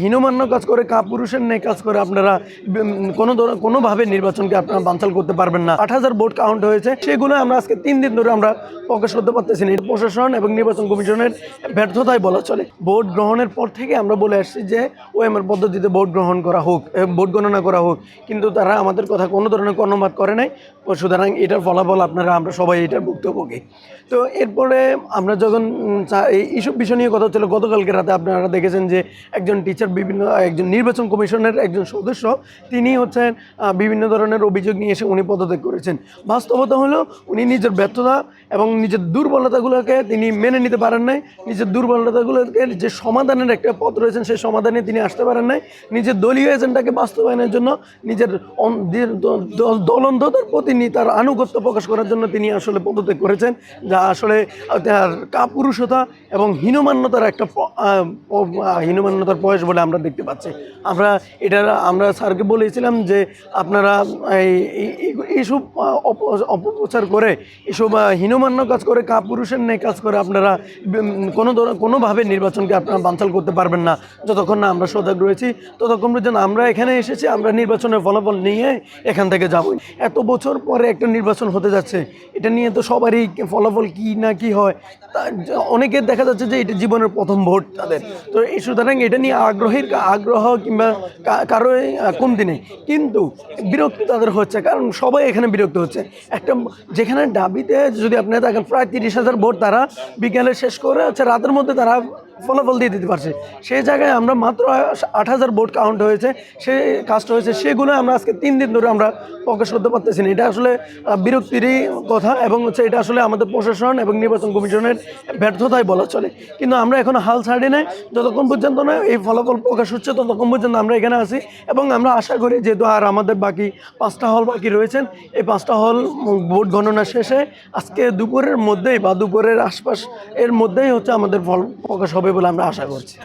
হীনমান্য কাজ করে, কাপুরুষের নেই কাজ করে আপনারা কোনো কোনোভাবে নির্বাচনকে আপনারা বানচাল করতে পারবেন না। আট হাজার ভোট কাউন্ট হয়েছে, সেগুলো আমরা আজকে তিন দিন ধরে আমরা প্রকাশ করতে পারতেছি না। প্রশাসন এবং নির্বাচন কমিশনের ব্যর্থতাই বলা চলে। ভোট গ্রহণের পর থেকে আমরা বলে আসছি যে ওএমআর পদ্ধতিতে ভোট গ্রহণ করা হোক ভোট গণনা করা হোক। কিন্তু তারা আমাদের কথা কোনো ধরনের কর্ণপাত করে নাই। সুতরাং এটার ফলাফল আপনারা, আমরা সবাই এটার ভুক্তভোগী। তো এরপরে আমরা যখন এই এইসব বিষয় নিয়ে কথা হচ্ছিল, গতকালকে রাতে আপনারা দেখেছেন যে একজন টিচার বিভিন্ন একজন নির্বাচন কমিশনের একজন সদস্য, তিনি হচ্ছেন বিভিন্ন ধরনের অভিযোগ নিয়ে এসে উনি পদত্যাগ করেছেন। বাস্তবতা হলো, উনি নিজের ব্যর্থতা এবং নিজের দুর্বলতাগুলোকে তিনি মেনে নিতে পারেন নাই। নিজের দুর্বলতাগুলোকে যে সমাধানের একটা পথ রয়েছেন সেই সমাধানে তিনি আসতে পারেন নাই। নিজের দলীয় এজেন্ডাকে বাস্তবায়নের জন্য নিজের দলন্ধতার প্রতি তার আনুগত্য প্রকাশ করার জন্য তিনি আসলে পদত্যাগ করেছেন, যা আসলে তার কাপুরুষতা এবং হীনমান্যতার একটা হীনমান্যতার বয়স বলে আমরা দেখতে পাচ্ছি। আমরা এটা, আমরা স্যারকে বলেছিলাম যে আপনারা এই- এই- এই- এইসব অপপ্রচার করে এসব হীনমান্য কাজ করে, কাপুরুষের নেই কাজ করে আপনারা কোনো কোনোভাবে নির্বাচনকে আপনারা বানচাল করতে পারবেন না। যতক্ষণ না আমরা সজাগ রয়েছি, ততক্ষণ পর্যন্ত আমরা এখানে এসেছি, আমরা নির্বাচনের ফলাফল নিয়ে এখান থেকে যাব। এত বছর পরে একটা নির্বাচন হতে যাচ্ছে, এটা নিয়ে তো সবারই ফলাফল কি না কি হয় অনেকের দেখা যাচ্ছে যে এটা জীবনের প্রথম ভোট তাদের। তো সুতরাং এটা নিয়ে আগ্রহের আগ্রহ কিংবা কারও কমতি নেই কিন্তু বিরক্ত তাদের হচ্ছে, কারণ সবাই এখানে বিরক্ত হচ্ছে। একটা যেখানে ডাবিতে যদি আপনি দেখেন, প্রায় তিরিশ হাজার ভোট তারা বিকেলে শেষ করে হচ্ছে রাতের মধ্যে তারা ফলাফল দিয়ে দিতে পারছে। সেই জায়গায় আমরা মাত্র আট হাজার ভোট কাউন্ট হয়েছে। সে কাজটা হয়েছে। সেগুলো আমরা আজকে তিন দিন ধরে আমরা প্রকাশ করতে পারতেছি না। এটা আসলে বিরক্তিরই কথা এবং হচ্ছে এটা আসলে আমাদের প্রশাসন এবং নির্বাচন কমিশনের ব্যর্থতাই বলা চলে। কিন্তু আমরা এখন হাল ছাড়ি নাই। যতক্ষণ পর্যন্ত না এই ফলাফল প্রকাশ হচ্ছে, ততক্ষণ পর্যন্ত আমরা এখানে আছি এবং আমরা আশা করি যেহেতু আর আমাদের বাকি পাঁচটা হল বাকি রয়েছেন, এই পাঁচটা হল ভোট গণনা শেষে আজকে দুপুরের মধ্যেই বা দুপুরের আশপাশ এর মধ্যেই হচ্ছে আমাদের ফল প্রকাশ হবে বলে আমরা আশা করছি।